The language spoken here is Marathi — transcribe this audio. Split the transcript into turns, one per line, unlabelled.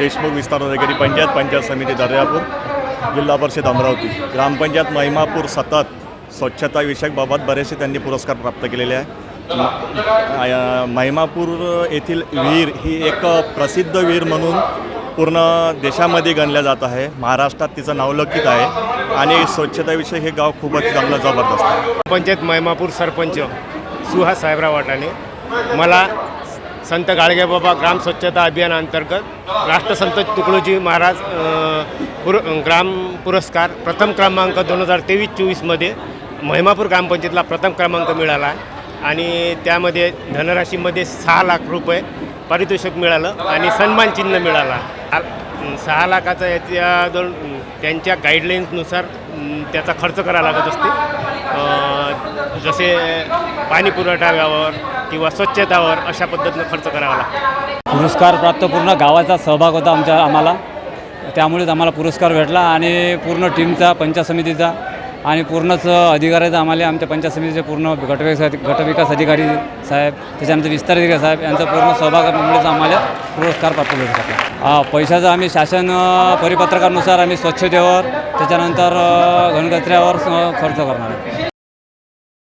देशमुख विस्तार अधिकारी पंचायत पंचायत समिती दर्यापूर जिल्हा परिषद अमरावती. ग्रामपंचायत महिमापूर सतत स्वच्छता विषयक बाबत बरेचसे त्यांनी पुरस्कार प्राप्त केलेले आहे. महिमापूर येथील विहीर ही एक प्रसिद्ध विहीर म्हणून पूर्ण देशामध्ये गणल्या जात आहे. महाराष्ट्रात तिचं नावलौकिक आहे आणि स्वच्छताविषयी हे गाव खूपच चांगलं जबरदस्त आहे.
पंचायत महिमापूर सरपंच सुहास साहेबराव वाटाणे. मला संत गाडगेबाबा ग्राम स्वच्छता अभियानाअंतर्गत राष्ट्रसंत तुकडोजी महाराज पुर ग्राम पुरस्कार प्रथम क्रमांक दोन हजार तेवीस चोवीसमध्ये महिमापूर ग्रामपंचायतला प्रथम क्रमांक मिळाला आणि त्यामध्ये धनराशीमध्ये सहा लाख रुपये पारितोषिक मिळालं आणि सन्मान चिन्ह मिळाला. सहा लाखाचा याच्या दोन त्यांच्या गाईडलाईन्सनुसार त्याचा खर्च करावा लागत असते. जसे पाणी पुरवठ्यावर किंवा स्वच्छतावर अशा पद्धतीनं खर्च करावा लागतो.
पुरस्कार प्राप्त पूर्ण गावाचा सहभाग होता आमच्या आम्हाला. त्यामुळेच आम्हाला पुरस्कार भेटला आणि पूर्ण टीमचा पंचायत समितीचा आणि पूर्णच अधिकाऱ्याचा आम्हाला आमच्या पंचायत समितीचे पूर्ण गटविकास गटविकास अधिकारी साहेब त्याच्यानंतर विस्तार अधिकारी साहेब यांचा पूर्ण सहभागामुळेच आम्हाला पुरस्कार प्राप्त भेटू शकला. पैशाचा आम्ही शासन परिपत्रकानुसार आम्ही स्वच्छतेवर त्याच्यानंतर घनकचऱ्यावर स- खर्च करणार आहे.